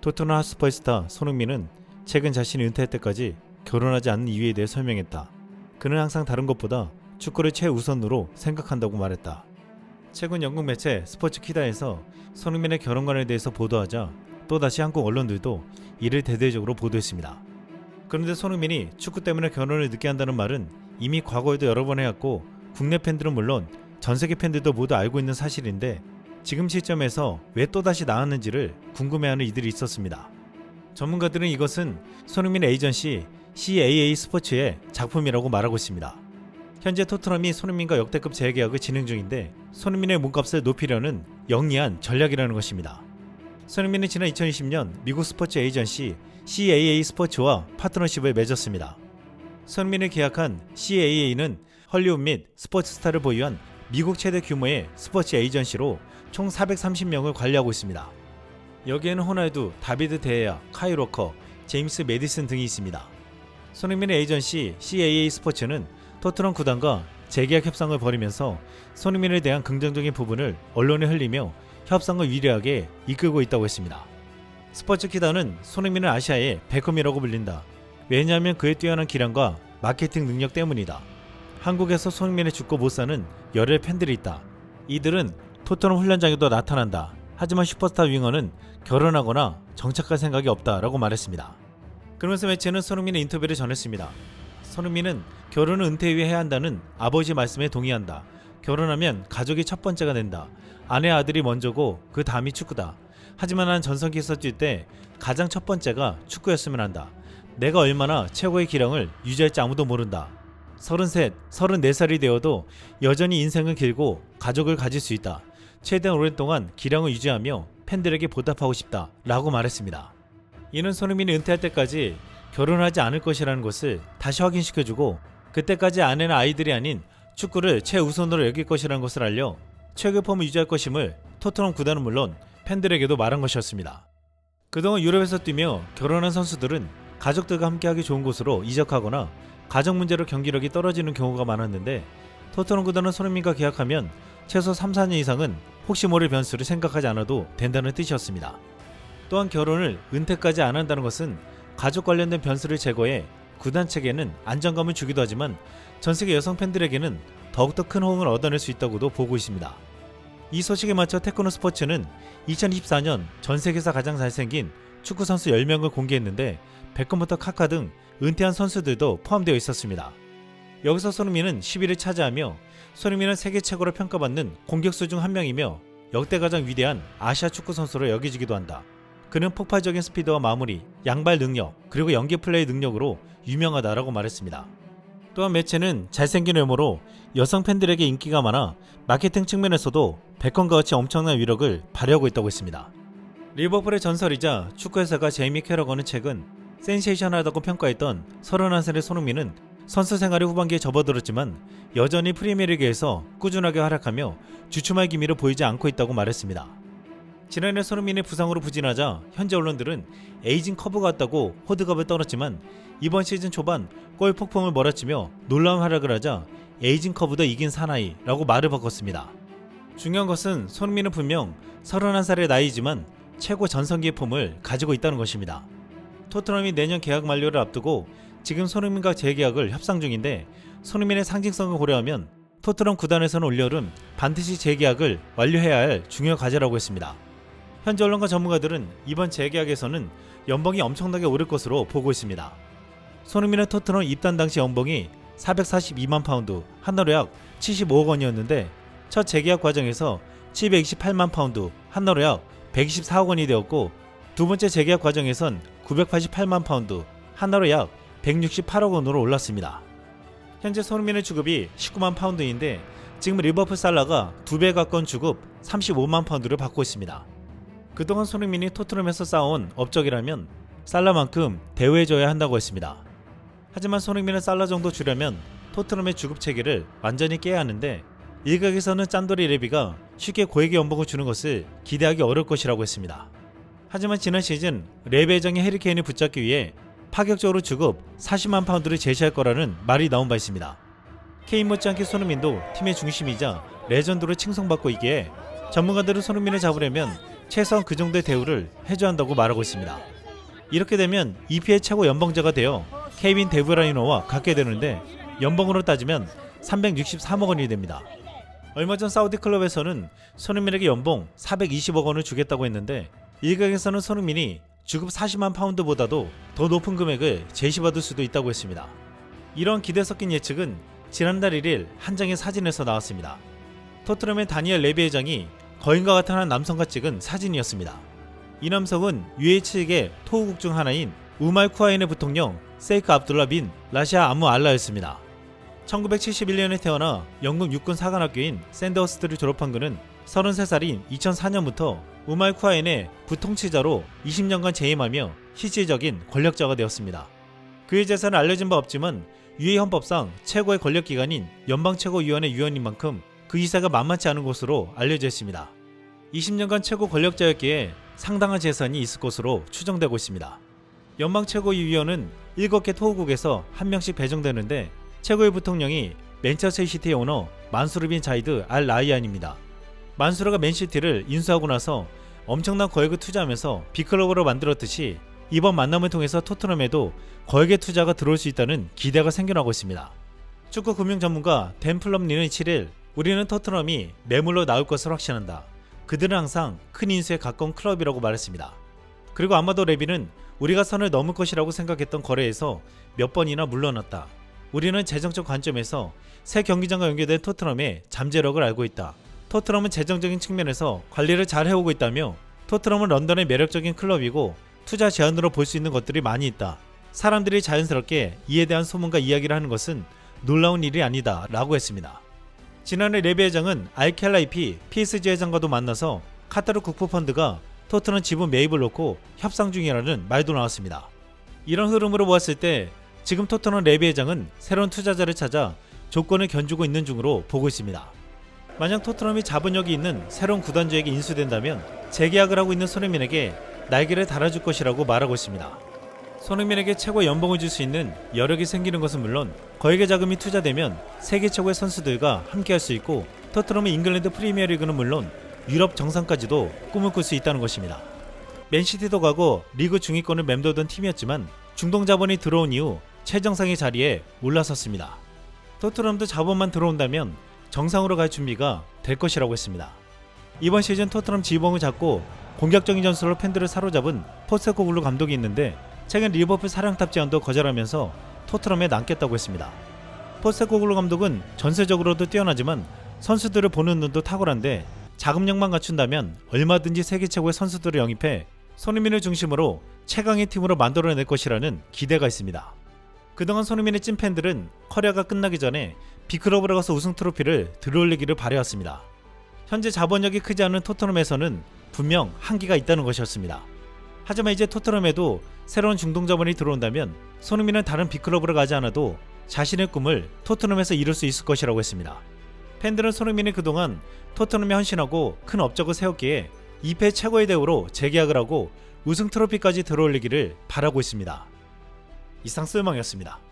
토트넘 하스퍼의 스타 손흥민은 최근 자신이 은퇴할 때까지 결혼하지 않는 이유에 대해 설명했다. 그는 항상 다른 것보다 축구를 최우선으로 생각한다고 말했다. 최근 영국 매체 스포츠 키다에서 손흥민의 결혼관에 대해서 보도하자 또다시 한국 언론들도 이를 대대적으로 보도했습니다. 그런데 손흥민이 축구 때문에 결혼을 늦게 한다는 말은 이미 과거에도 여러 번 해왔고 국내 팬들은 물론 전 세계 팬들도 모두 알고 있는 사실인데 지금 시점에서 왜 또다시 나왔는지를 궁금해하는 이들이 있었습니다. 전문가들은 이것은 손흥민의 에이전시 CAA 스포츠의 작품이라고 말하고 있습니다. 현재 토트넘이 손흥민과 역대급 재계약을 진행 중인데 손흥민의 몸값을 높이려는 영리한 전략이라는 것입니다. 손흥민은 지난 2020년 미국 스포츠 에이전시 CAA 스포츠와 파트너십을 맺었습니다. 손흥민을 계약한 CAA는 헐리우드 및 스포츠 스타를 보유한 미국 최대 규모의 스포츠 에이전시로 총 430명을 관리하고 있습니다. 여기에는 호날두, 다비드 데야, 카일 워커, 제임스 메디슨 등이 있습니다. 손흥민의 에이전시 CAA 스포츠는 토트넘 구단과 재계약 협상을 벌이면서 손흥민에 대한 긍정적인 부분을 언론에 흘리며 협상을 유리하게 이끌고 있다고 했습니다. 스포츠 기단은 손흥민은 아시아의 베컴이라고 불린다. 왜냐하면 그의 뛰어난 기량과 마케팅 능력 때문이다. 한국에서 손흥민의 죽고 못 사는 열혈 팬들이 있다. 이들은 토트넘 훈련장에도 나타난다. 하지만 슈퍼스타 윙어는 결혼하거나 정착할 생각이 없다라고 말했습니다. 그러면서 매체는 손흥민의 인터뷰를 전했습니다. 손흥민은 결혼은 은퇴 후에 해야 한다는 아버지 말씀에 동의한다. 결혼하면 가족이 첫 번째가 된다. 아내 아들이 먼저고 그 다음이 축구다. 하지만 난 전성기에서 뛸 때 가장 첫 번째가 축구였으면 한다. 내가 얼마나 최고의 기량을 유지할지 아무도 모른다. 33, 34살이 되어도 여전히 인생은 길고 가족을 가질 수 있다. 최대한 오랫동안 기량을 유지하며 팬들에게 보답하고 싶다. 라고 말했습니다. 이는 손흥민이 은퇴할 때까지 결혼하지 않을 것이라는 것을 다시 확인시켜주고 그때까지 아내나 아이들이 아닌 축구를 최우선으로 여길 것이라는 것을 알려 최고 폼을 유지할 것임을 토트넘 구단은 물론 팬들에게도 말한 것이었습니다. 그동안 유럽에서 뛰며 결혼한 선수들은 가족들과 함께하기 좋은 곳으로 이적하거나 가정 문제로 경기력이 떨어지는 경우가 많았는데 토트넘 구단은 손흥민과 계약하면 최소 3, 4년 이상은 혹시 모를 변수를 생각하지 않아도 된다는 뜻이었습니다. 또한 결혼을 은퇴까지 안 한다는 것은 가족 관련된 변수를 제거해 구단 측에는 안정감을 주기도 하지만 전 세계 여성 팬들에게는 더욱더 큰 호응을 얻어낼 수 있다고도 보고 있습니다. 이 소식에 맞춰 테크노 스포츠는 2024년 전 세계에서 가장 잘생긴 축구 선수 10명을 공개했는데 베컴부터 카카 등 은퇴한 선수들도 포함되어 있었습니다. 여기서 손흥민은 10위를 차지하며 손흥민은 세계 최고로 평가받는 공격수 중 한 명이며 역대 가장 위대한 아시아 축구 선수로 여겨지기도 한다. 그는 폭발적인 스피드와 마무리, 양발 능력, 그리고 연계 플레이 능력으로 유명하다라고 말했습니다. 또한 매체는 잘생긴 외모로 여성 팬들에게 인기가 많아 마케팅 측면에서도 베컨과 같이 엄청난 위력을 발휘하고 있다고 했습니다. 리버풀의 전설이자 축구회사가 제이미 캐러건은 최근 센세이션하다고 평가했던 31살의 손흥민은 선수 생활의 후반기에 접어들었지만 여전히 프리미어리그에서 꾸준하게 활약하며 주춤할 기미를 보이지 않고 있다고 말했습니다. 지난해 손흥민의 부상으로 부진하자 현재 언론들은 에이징 커브 같다고 호드갑을 떨었지만 이번 시즌 초반 골 폭풍을 몰아치며 놀라운 활약을 하자 에이징 커브도 이긴 사나이라고 말을 바꿨습니다. 중요한 것은 손흥민은 분명 31살의 나이지만 최고 전성기의 폼을 가지고 있다는 것입니다. 토트넘이 내년 계약 만료를 앞두고 지금 손흥민과 재계약을 협상 중인데 손흥민의 상징성을 고려하면 토트넘 구단에서는 올여름 반드시 재계약을 완료해야 할 중요 과제라고 했습니다. 현재 언론과 전문가들은 이번 재계약에서는 연봉이 엄청나게 오를 것으로 보고 있습니다. 손흥민의 토트넘 입단 당시 연봉이 442만 파운드, 한화로 약 75억 원이었는데 첫 재계약 과정에서 728만 파운드, 한화로 약 124억 원이 되었고 두 번째 재계약 과정에선 988만 파운드, 한화로 약 168억 원으로 올랐습니다. 현재 손흥민의 주급이 19만 파운드인데 지금 리버풀 살라가 두배 가까운 주급 35만 파운드를 받고 있습니다. 그동안 손흥민이 토트넘에서 쌓아온 업적이라면 살라만큼 대우해줘야 한다고 했습니다. 하지만 손흥민은 살라 정도 주려면 토트넘의 주급 체계를 완전히 깨야 하는데 일각에서는 짠돌이 레비가 쉽게 고액의 연봉을 주는 것을 기대하기 어려울 것이라고 했습니다. 하지만 지난 시즌 레베 정의 해리케인을 붙잡기 위해 파격적으로 주급 40만 파운드를 제시할 거라는 말이 나온 바 있습니다. 케인 못지않게 손흥민도 팀의 중심이자 레전드로 칭송받고 있기에 전문가들은 손흥민을 잡으려면 최소한 그 정도의 대우를 해줘야 한다고 말하고 있습니다. 이렇게 되면 EPL 최고 연봉자가 되어 케이빈 데브라이너와 같게 되는데 연봉으로 따지면 363억 원이 됩니다. 얼마 전 사우디 클럽에서는 손흥민에게 연봉 420억 원을 주겠다고 했는데 일각에서는 손흥민이 주급 40만 파운드보다도 더 높은 금액을 제시받을 수도 있다고 했습니다. 이런 기대 섞인 예측은 지난달 1일 한 장의 사진에서 나왔습니다. 토트넘의 다니엘 레비 회장이 거인과 같은 한 남성과 찍은 사진이었습니다. 이 남성은 UAE 토우국 중 하나인 우말 쿠아인의 부통령 세이크 압둘라 빈 라시아 아무 알라였습니다. 1971년에 태어나 영국 육군 사관학교인 샌더스트를 졸업한 그는 33살인 2004년부터 우말 쿠아인의 부통치자로 20년간 재임하며 실질적인 권력자가 되었습니다. 그의 재산은 알려진 바 없지만 유해 헌법상 최고의 권력기관인 연방최고위원회 위원인 만큼 그 이사가 만만치 않은 것으로 알려져 있습니다. 20년간 최고 권력자였기에 상당한 재산이 있을 것으로 추정되고 있습니다. 연방 최고위원은 7개 토호국에서 한 명씩 배정되는데 최고의 부통령이 맨체스터 시티의 오너 만수르 빈 자이드 알 라이안입니다. 만수르가 맨시티를 인수하고 나서 엄청난 거액을 투자하면서 빅클럽으로 만들었듯이 이번 만남을 통해서 토트넘에도 거액의 투자가 들어올 수 있다는 기대가 생겨나고 있습니다. 축구 금융 전문가 댄 플럼리는 7일 우리는 토트넘이 매물로 나올 것을 확신한다. 그들은 항상 큰 인수에 가까운 클럽이라고 말했습니다. 그리고 아마도 레비는 우리가 선을 넘을 것이라고 생각했던 거래에서 몇 번이나 물러났다. 우리는 재정적 관점에서 새 경기장과 연계된 토트넘의 잠재력을 알고 있다. 토트넘은 재정적인 측면에서 관리를 잘 해오고 있다며 토트넘은 런던의 매력적인 클럽이고 투자 제한으로 볼 수 있는 것들이 많이 있다. 사람들이 자연스럽게 이에 대한 소문과 이야기를 하는 것은 놀라운 일이 아니다. 라고 했습니다. 지난해 레비 회장은 알켈라이피 PSG 회장과도 만나서 카타르 국부펀드가 토트넘 지분 매입을 놓고 협상 중이라는 말도 나왔습니다. 이런 흐름으로 보았을 때 지금 토트넘 레비 회장은 새로운 투자자를 찾아 조건을 견주고 있는 중으로 보고 있습니다. 만약 토트넘이 자본력이 있는 새로운 구단주에게 인수된다면 재계약을 하고 있는 손흥민에게 날개를 달아줄 것이라고 말하고 있습니다. 손흥민에게 최고 연봉을 줄 수 있는 여력이 생기는 것은 물론 거액의 자금이 투자되면 세계 최고의 선수들과 함께할 수 있고 토트넘의 잉글랜드 프리미어리그는 물론 유럽 정상까지도 꿈을 꿀 수 있다는 것입니다. 맨시티도 가고 리그 중위권을 맴돌던 팀이었지만 중동 자본이 들어온 이후 최정상의 자리에 올라섰습니다. 토트넘도 자본만 들어온다면 정상으로 갈 준비가 될 것이라고 했습니다. 이번 시즌 토트넘 지붕을 잡고 공격적인 전술로 팬들을 사로잡은 포스코글루 감독이 있는데 최근 리버풀 사령탑 제안도 거절하면서 토트넘에 남겠다고 했습니다. 포스코글루 감독은 전세적으로도 뛰어나지만 선수들을 보는 눈도 탁월한데 자금력만 갖춘다면 얼마든지 세계 최고의 선수들을 영입해 손흥민을 중심으로 최강의 팀으로 만들어낼 것이라는 기대가 있습니다. 그동안 손흥민의 찐팬들은 커리어가 끝나기 전에 비클럽으로 가서 우승 트로피를 들어올리기를 바래왔습니다. 현재 자본력이 크지 않은 토트넘에서는 분명 한계가 있다는 것이었습니다. 하지만 이제 토트넘에도 새로운 중동 자본이 들어온다면 손흥민은 다른 빅클럽으로 가지 않아도 자신의 꿈을 토트넘에서 이룰 수 있을 것이라고 했습니다. 팬들은 손흥민이 그동안 토트넘에 헌신하고 큰 업적을 세웠기에 2패 최고의 대우로 재계약을 하고 우승 트로피까지 들어올리기를 바라고 있습니다. 이상 쓸망이었습니다.